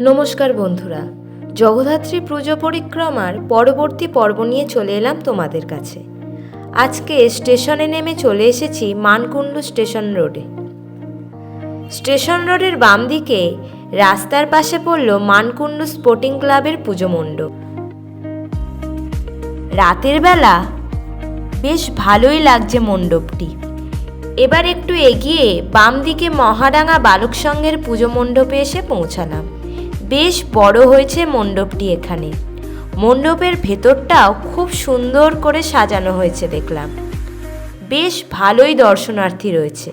নমস্কার বন্ধুরা, জগদ্ধাত্রী পুজো পরিক্রমার পরবর্তী পর্ব নিয়ে চলে এলাম তোমাদের কাছে। আজকে স্টেশনে নেমে চলে এসেছি মানকুণ্ডু স্টেশন রোডে। স্টেশন রোডের বাম দিকে রাস্তার পাশে পড়ল মানকুণ্ডু স্পোর্টিং ক্লাবের পুজো মণ্ডপ। রাতের বেলা বেশ ভালোই লাগছে মণ্ডপটি। এবার একটু এগিয়ে বাম দিকে মহাডাঙ্গা বালক সংঘের পুজো মণ্ডপে এসে পৌঁছালাম। বেশ বড় হয়েছে মণ্ডপটি এখানে। মণ্ডপের ভেতরটাও খুব সুন্দর করে সাজানো হয়েছে দেখলাম। বেশ ভালোই দর্শনার্থী রয়েছে।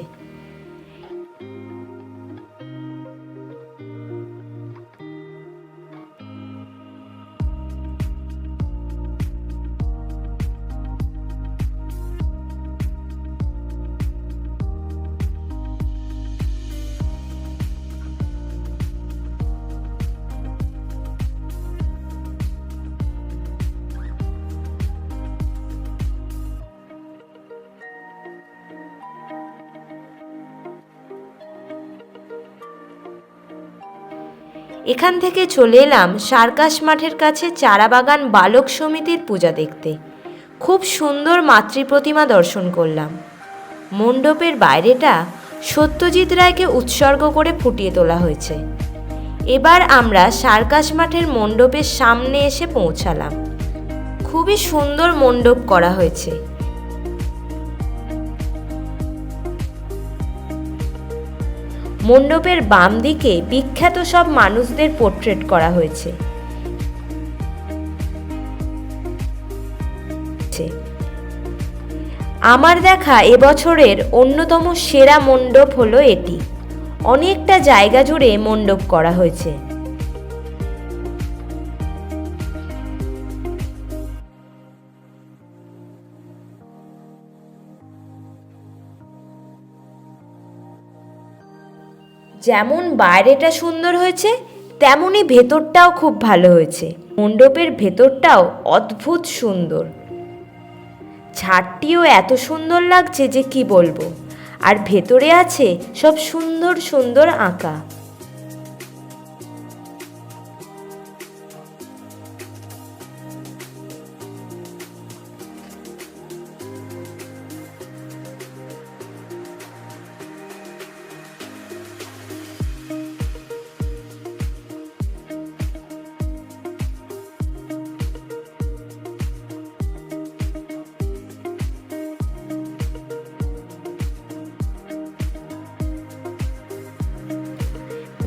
এখান থেকে চলে এলাম সার্কাস মাঠের কাছে চারাবাগান বালক সমিতির পূজা দেখতে। খুব সুন্দর মাতৃ প্রতিমা দর্শন করলাম। মণ্ডপের বাইরেটা সত্যজিৎ রায়কে উৎসর্গ করে ফুটিয়ে তোলা হয়েছে। এবার আমরা সার্কাস মাঠের মণ্ডপের সামনে এসে পৌঁছালাম। খুবই সুন্দর মণ্ডপ করা হয়েছে। মণ্ডপের বাম দিকে বিখ্যাত সব মানুষদের পোর্ট্রেট করা হয়েছে। আমার দেখা এবছরের অন্যতম সেরা মণ্ডপ হলো এটি। অনেকটা জায়গা জুড়ে মণ্ডপ করা হয়েছে। যেমন বাইরেটা সুন্দর হয়েছে তেমনই ভেতরটাও খুব ভালো হয়েছে। মণ্ডপের ভেতরটাও অদ্ভুত সুন্দর। ছাদটিও এত সুন্দর লাগছে যে কি বলব? আর ভেতরে আছে সব সুন্দর সুন্দর আঁকা।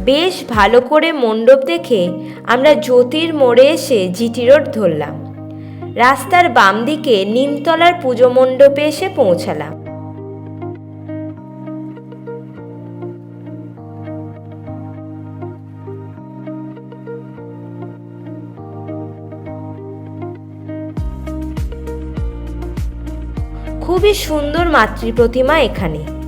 বেশ ভালো করে মণ্ডপ দেখে আমরা জ্যোতির মোড়ে এসে জিটি রোড ধরলাম। রাস্তার বাম দিকে নিমতলার পুজো মণ্ডপে এসে পৌঁছালাম। খুবই সুন্দর মাতৃ প্রতিমা এখানে।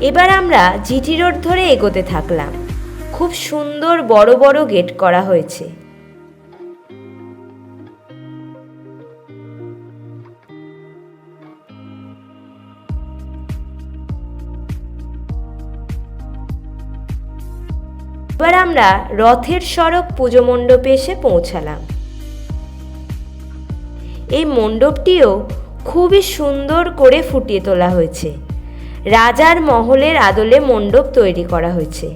এবার আমরা জিটি রোড ধরে এগোতে থাকলাম। খুব সুন্দর বড় বড় গেট করা হয়েছে। এবার আমরা রথের সড়ক পুজো মণ্ডপে এসে পৌঁছালাম। এই মণ্ডপটিও খুবই সুন্দর করে ফুটিয়ে তোলা হয়েছে। রাজার মহলের আদলে মণ্ডপ তৈরি করা হয়েছে।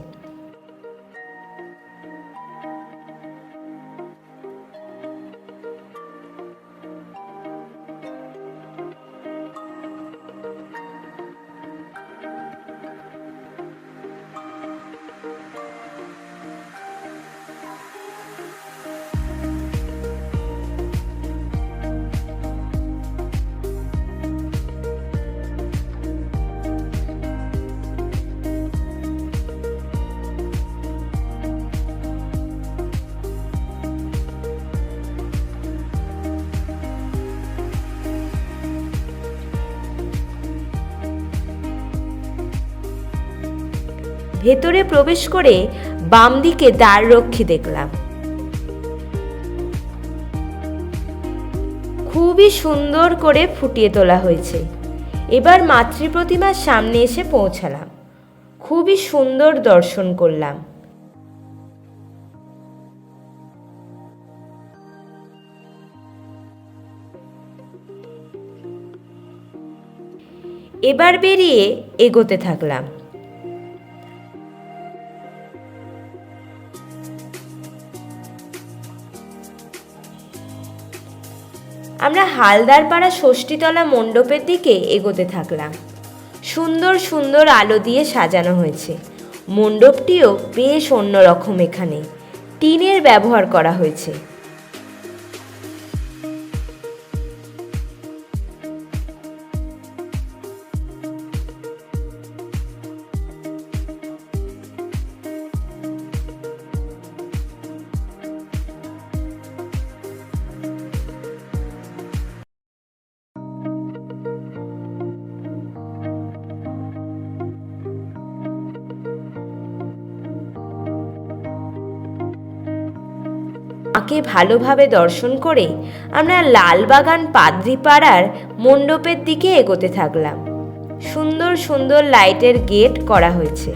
ভেতরে প্রবেশ করে বাম দিকে দ্বাররক্ষী দেখলাম। খুবই সুন্দর করে ফুটিয়ে তোলা হয়েছে। এবার মাতৃ প্রতিমার সামনে এসে পৌঁছালাম। খুবই সুন্দর দর্শন করলাম। এবার বেরিয়ে এগোতে থাকলাম। আমরা হালদারপাড়া ষষ্ঠীতলা মণ্ডপের দিকে এগোতে থাকলাম। সুন্দর সুন্দর আলো দিয়ে সাজানো হয়েছে। মণ্ডপটিও বেশ অন্যরকম এখানে। টিনের ব্যবহার করা হয়েছে। ভালোভাবে দর্শন করে আমরা লালবাগান পাদ্রিপাড়ার মণ্ডপের দিকে এগোতে থাকলাম। সুন্দর সুন্দর লাইটের গেট করা হয়েছে।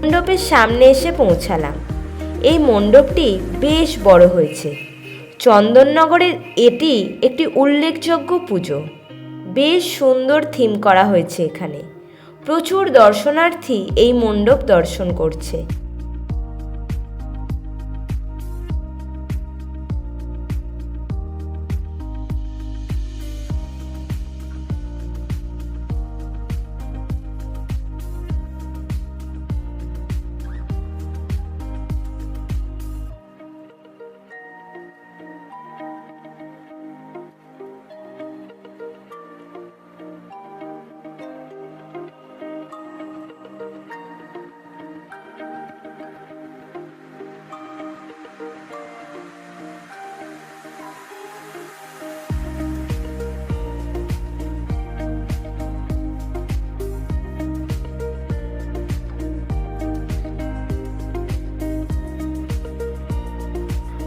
মণ্ডপের সামনে এসে পৌঁছালাম। এই মণ্ডপটি বেশ বড় হয়েছে। চন্দননগরের এটি একটি উল্লেখযোগ্য পুজো। বেশ সুন্দর থিম করা হয়েছে এখানে। প্রচুর দর্শনার্থী এই মণ্ডপ দর্শন করছে।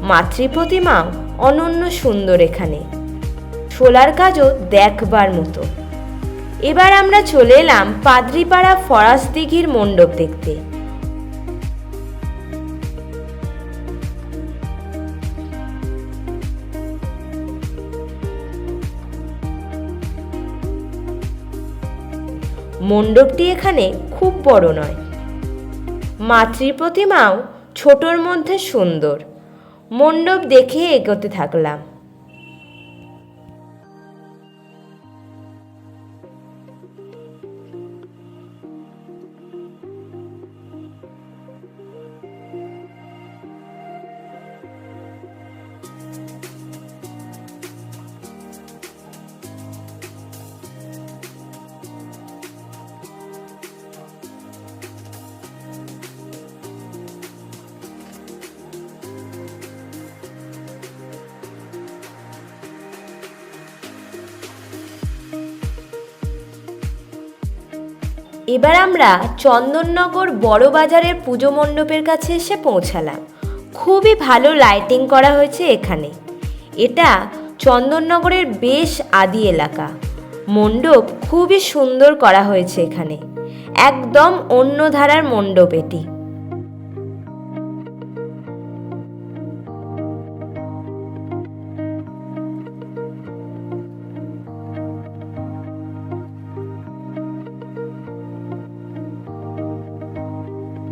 মাতৃ প্রতিমা অনন্য সুন্দর এখানে। শোলার কাজও দেখবার মতো। এবার আমরা চলে এলাম পাদ্রিপাড়া ফরাস দিঘির মণ্ডপ দেখতে। মণ্ডপটি এখানে খুব বড় নয়। মাতৃ প্রতিমাও ছোটর মধ্যে সুন্দর। মণ্ডপ দেখে এগোতে থাকলাম। এবার আমরা চন্দননগর বড় বাজারের পুজো মণ্ডপের কাছে এসে পৌঁছালাম। খুবই ভালো লাইটিং করা হয়েছে এখানে। এটা চন্দননগরের বেশ আদি এলাকা। মণ্ডপ খুবই সুন্দর করা হয়েছে এখানে। একদম অন্য ধারার মণ্ডপ এটি।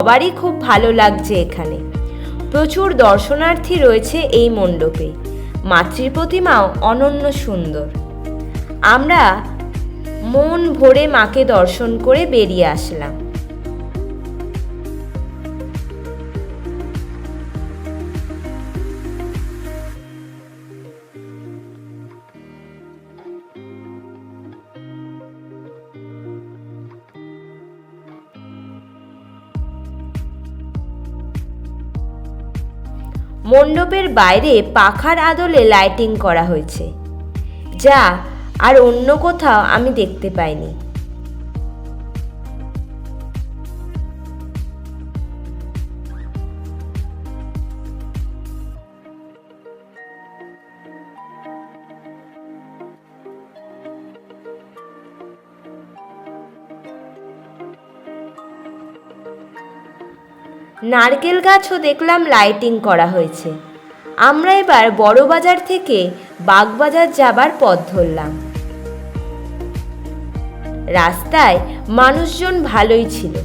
সবারই খুব ভালো লাগছে এখানে। প্রচুর দর্শনার্থী রয়েছে এই মণ্ডপে। মাতৃ প্রতিমাও অনন্য সুন্দর। আমরা মন ভরে মাকে দর্শন করে বেরিয়ে আসলাম। মণ্ডপের বাইরে পাখার আদলে লাইটিং করা হয়েছে। যা আর অন্য কোথাও আমি দেখতে পাইনি। নারকেল গাছও দেখলাম লাইটিং করা হয়েছে। আমরা এবার বড় বাজার থেকে বাগবাজার যাবার পথ ধরলাম। রাস্তায় মানুষজন ভালোই ছিল।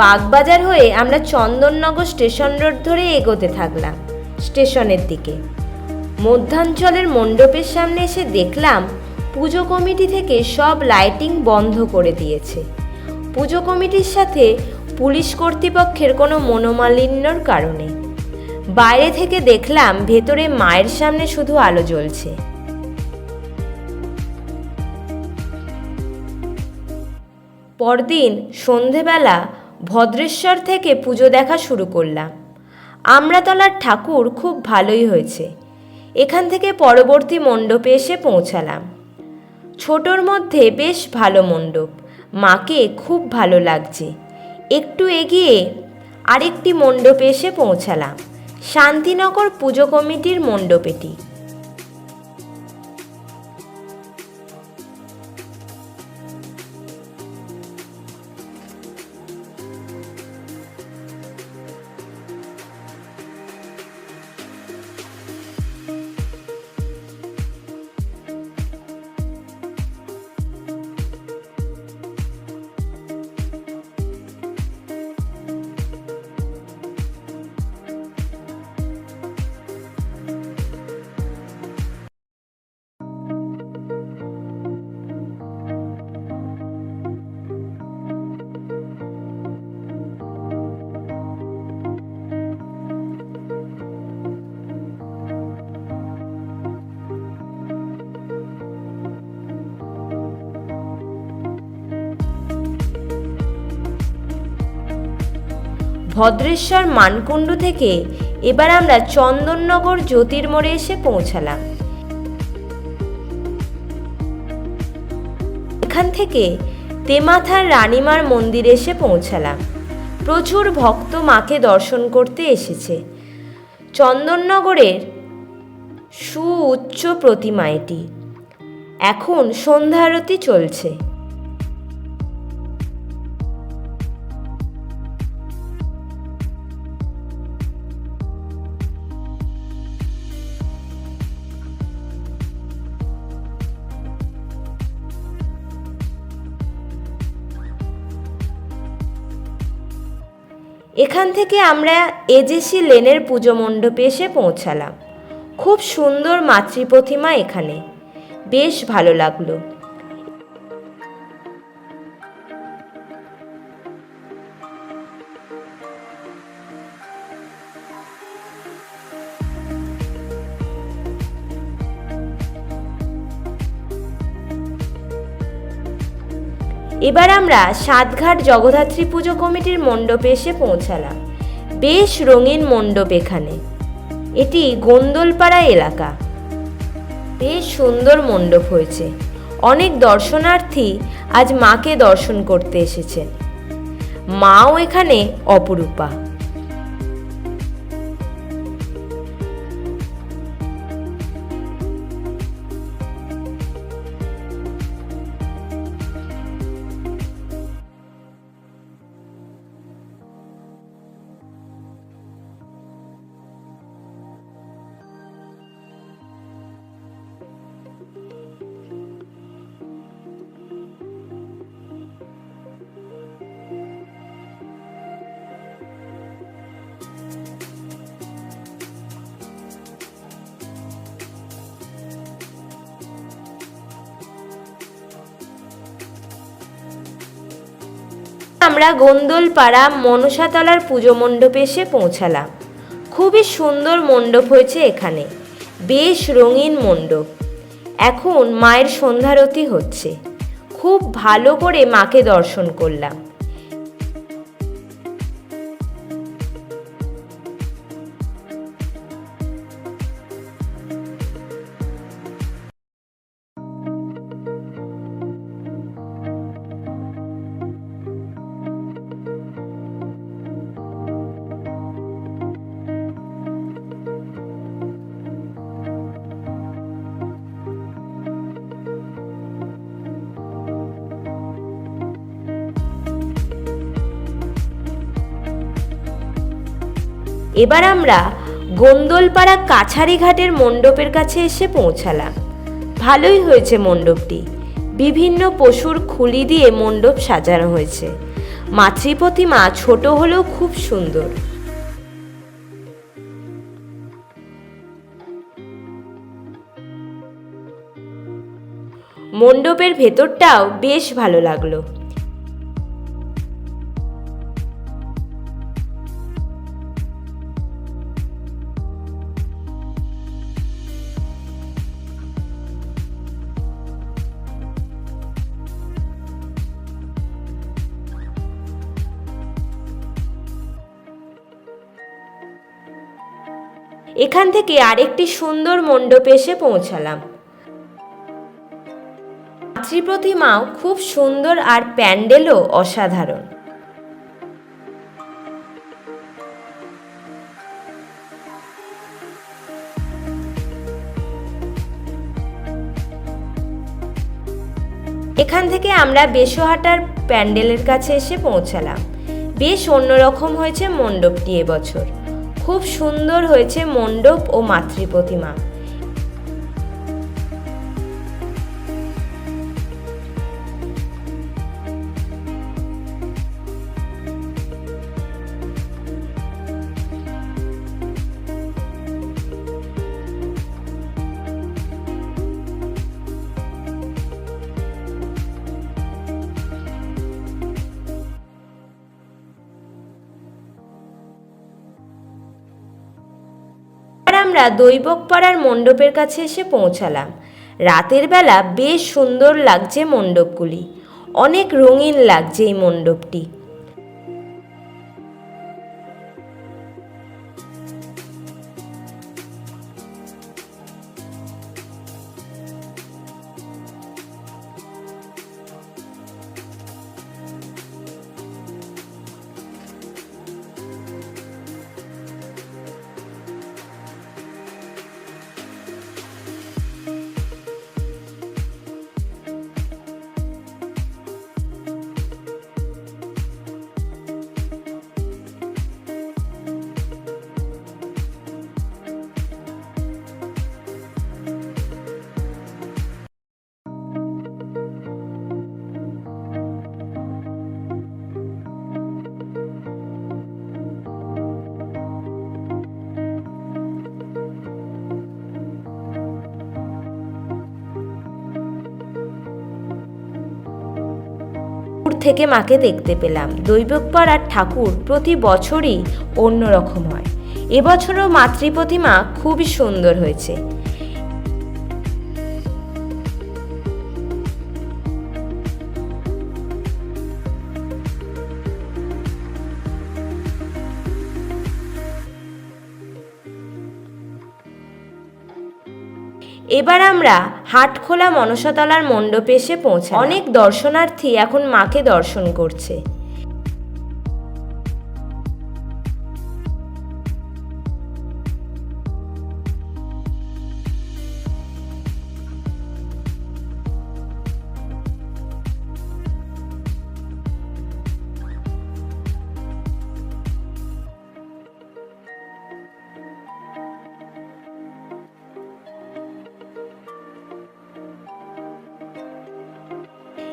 বাগবাজার হয়ে আমরা চন্দননগর স্টেশন রোড ধরে এগোতে থাকলাম, স্টেশনের দিকে। মধ্যাঞ্চলের মণ্ডপের সামনে এসে দেখলাম পুজো কমিটি থেকে সব লাইটিং বন্ধ করে দিয়েছে। পুজো কমিটির সাথে পুলিশ কর্তৃপক্ষের কোনো মনোমালিন্যর কারণে। বাইরে থেকে দেখলাম ভেতরে মায়ের সামনে শুধু আলো জ্বলছে। পরদিন সন্ধেবেলা ভদ্রেশ্বর থেকে পুজো দেখা শুরু করলাম। আমরাতলার ঠাকুর খুব ভালোই হয়েছে। এখান থেকে পরবর্তী মণ্ডপে এসে পৌঁছালাম। ছোটোর মধ্যে বেশ ভালো মণ্ডপ। মাকে খুব ভালো লাগছে। একটু এগিয়ে আরেকটি মণ্ডপে এসে পৌঁছালাম। শান্তিনগর পুজো কমিটির মণ্ডপেটি। ভদ্রেশ্বর মানকুণ্ড থেকে এবার আমরা চন্দননগর জ্যোতির্মোড়ে এসে পৌঁছালাম। এখান থেকে তেমাথার রানীমার মন্দিরে এসে পৌঁছালাম। প্রচুর ভক্ত মাকে দর্শন করতে এসেছে। চন্দননগরের সুউচ্চ প্রতিমা এটি। এখন সন্ধ্যা আরতি চলছে। এখান থেকে আমরা এজেসি লেনের পুজো মণ্ডপে এসে পৌঁছালাম। খুব সুন্দর মাতৃ প্রতিমা এখানে। বেশ ভালো লাগল। এবার আমরা সাতঘাট জগদ্ধাত্রী পুজো কমিটির মণ্ডপে এসে পৌঁছালাম। বেশ রঙিন মণ্ডপ এখানে। এটি গোন্দলপাড়া এলাকা। বেশ সুন্দর মণ্ডপ হয়েছে। অনেক দর্শনার্থী আজ মাকে দর্শন করতে এসেছেন। মাও এখানে অপরূপা। আমরা গোন্দলপাড়া মনসাতলার পুজো মণ্ডপে এসে পৌঁছালাম। খুবই সুন্দর মণ্ডপ হয়েছে এখানে। বেশ রঙিন মণ্ডপ। এখন মায়ের সন্ধ্যারতি হচ্ছে। খুব ভালো করে মাকে দর্শন করলাম। এবার আমরা গোন্দলপাড়া কাছারি ঘাটের মণ্ডপের কাছে এসে পৌঁছালাম। ভালোই হয়েছে মণ্ডপটি। বিভিন্ন পশুর খুলি দিয়ে মণ্ডপ সাজানো হয়েছে। মাতৃ প্রতিমা ছোট হলেও খুব সুন্দর। মণ্ডপের ভেতরটাও বেশ ভালো লাগল। এখান থেকে আরেকটি সুন্দর মণ্ডপে এসে পৌঁছালাম। মাতৃ প্রতিমাও খুব সুন্দর আর প্যান্ডেলও অসাধারণ। এখান থেকে আমরা বেশোহাটার প্যান্ডেলের কাছে এসে পৌঁছালাম। বেশ অন্যরকম হয়েছে মণ্ডপটি এবছর। খুব সুন্দর হয়েছে মণ্ডপ ও মাতৃ প্রতিমা আমরা দৈবক পাড়ার মণ্ডপের কাছে এসে পৌঁছালাম। রাতের বেলা বেশ সুন্দর লাগছে মণ্ডপগুলি। অনেক রঙিন লাগছে এই মণ্ডপটি। থেকে মাকে দেখতে পেলাম। দৈবক পাড়ার ঠাকুর প্রতি বছরই অন্যরকম হয়। এবছরও মাতৃপ্রতিমা খুবই সুন্দর হয়েছে। এবার আমরা হাটখোলা মনসাতলার মণ্ডপে এসে পৌঁছে অনেক দর্শনার্থী এখন মাকে দর্শন করছে।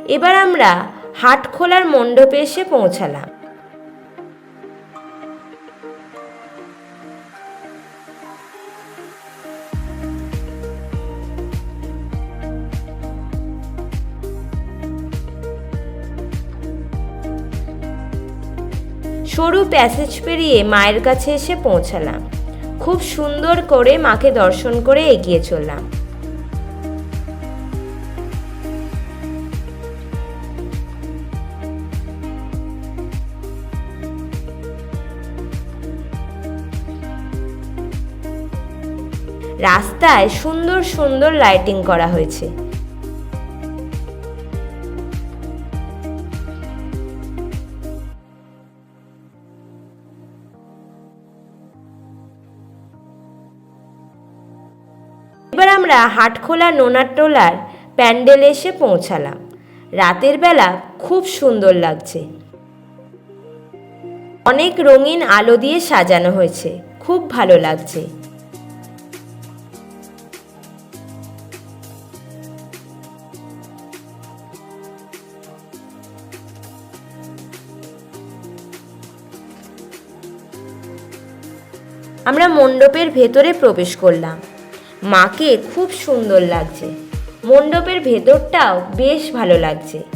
এবার আমরা হাটখোলার মণ্ডপে এসে পৌঁছালাম। সরু প্যাসেজ পেরিয়ে মায়ের কাছে এসে পৌঁছালাম। খুব সুন্দর করে মাকে দর্শন করে এগিয়ে চললাম। রাস্তায় সুন্দর সুন্দর লাইটিং করা হয়েছে। এবার আমরা হাটখোলা নোনারটোলার প্যান্ডেলে এসে পৌঁছালাম। রাতের বেলা খুব সুন্দর লাগছে। অনেক রঙিন আলো দিয়ে সাজানো হয়েছে। খুব ভালো লাগছে। আমরা মণ্ডপের ভেতরে প্রবেশ করলাম। মাকে খুব সুন্দর লাগছে। মণ্ডপের ভেতরটাও বেশ ভালো লাগছে।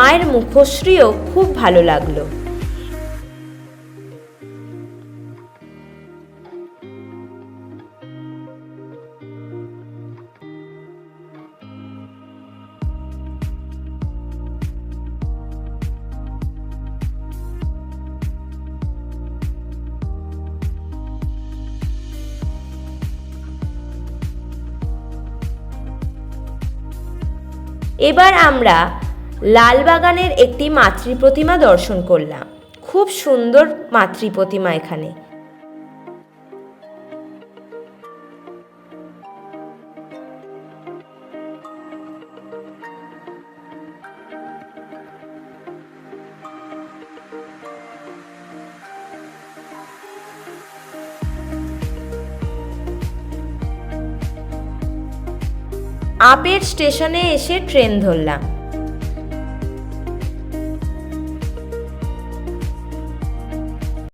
মায়ের মুখশ্রীও খুব ভালো লাগল। এবার আমরা লালবাগানের একটি মাতৃ প্রতিমা দর্শন করলাম। খুব সুন্দর মাতৃ প্রতিমা এখানে। আপের স্টেশনে এসে ট্রেন ধরলাম।